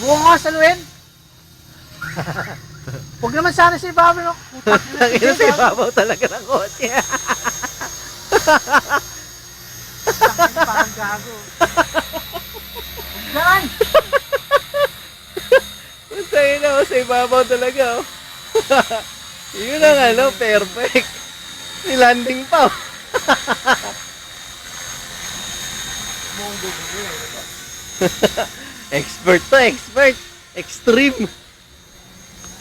Subukan ko nga saluhin. Huwag naman sana si Pablo. no? Ang ina sa ibabaw talaga ng kotse. Parang gago. Huwag. Puta ina oh, sa ibabaw talaga oh. Yun ang ano, perfect. Nilanding pa oh. expert to, expert. Extreme.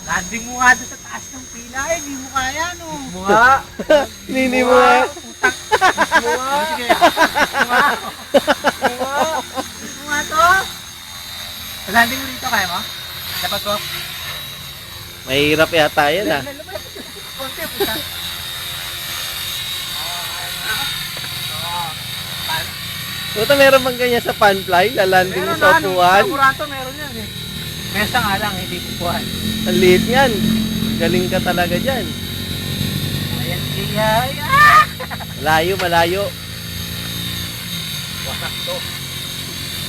Landing mo nga doon sa taas ng pila eh. Hindi mo kaya no. Mo nga. Hindi mo nga. Putak. Mo nga. Sige. Mo nga. Mo nga. Mo nga to. Landing mo dito kaya mo? Dapat ko? Mahirap yata yan ah. Konti puta. Puta meron bang ganyan sa panfly? Lalanding mo sa upuan? Sa Murato meron yan eh. Mesa nga lang, hindi upuan. Ang liit yan. Galing ka talaga dyan. Ayan siya. Ah! Malayo, malayo. Wasak to.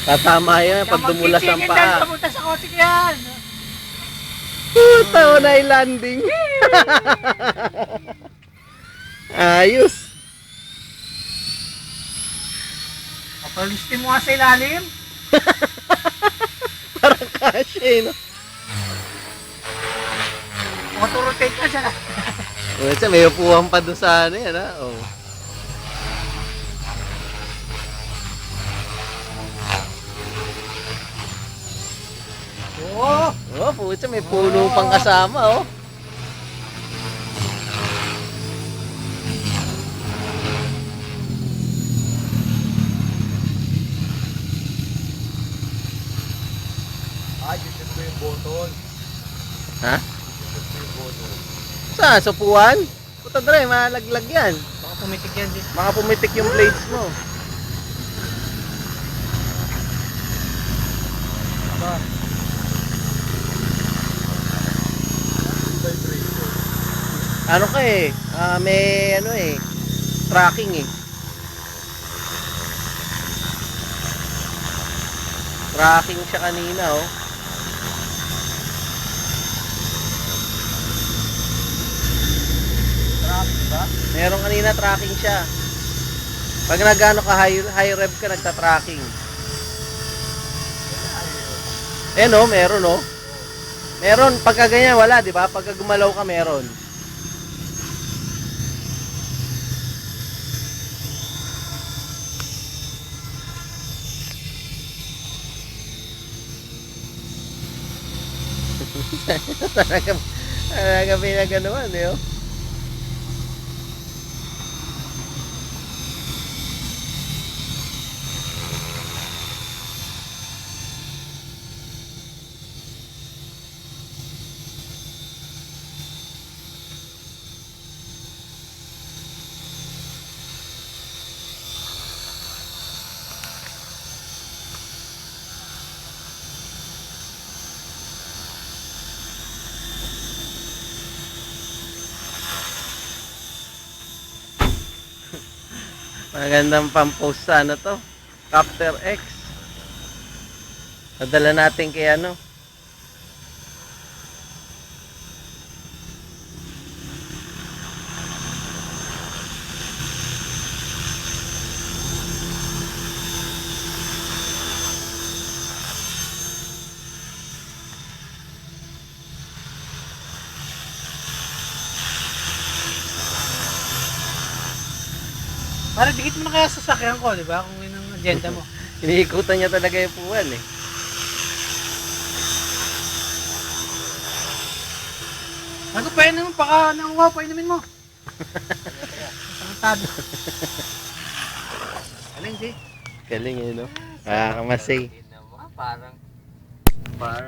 Tatama yan pag dumulas ang paa. Papunta sa kotse ko yan. Puta, na landing. Ayos. Kapalistin mo nga sa ilalim. Parang kasya eh, no? Auto-rotate ka siya. Kasi may upuan pa doon sa ano yan, ha? Oh. Oo. Oh, puta, may puno pang kasama, oh. Button. Ha? Saan? Sa upuan? Puta, dre, malaglag yan. Baka pumitik yan din. Baka pumitik yung blades mo. Aba. Ano ka eh? Ah, may ano eh. Tracking eh. Tracking siya kanina oh. Meron kanina tracking siya. Pag nagano ka high, high rev ka nagta-tracking. Eh no, meron no. Meron pagka ganyan wala, 'di ba? Pagka gumalaw ka meron. talaga, talaga pinaganuan eh. Oh. Magandang pang-post sa ano to. Capter X. Padala natin kay ano. Para dikit mo na kaya sa sakyan ko, di ba? Kung yun ang agenda mo. Iniikutan niya talaga yung puwan eh. Ano pa yun naman? Baka nangungaw pa inumin mo. Tangtado. Aling, si. Galing eh no. Ah, kamasay. Parang, parang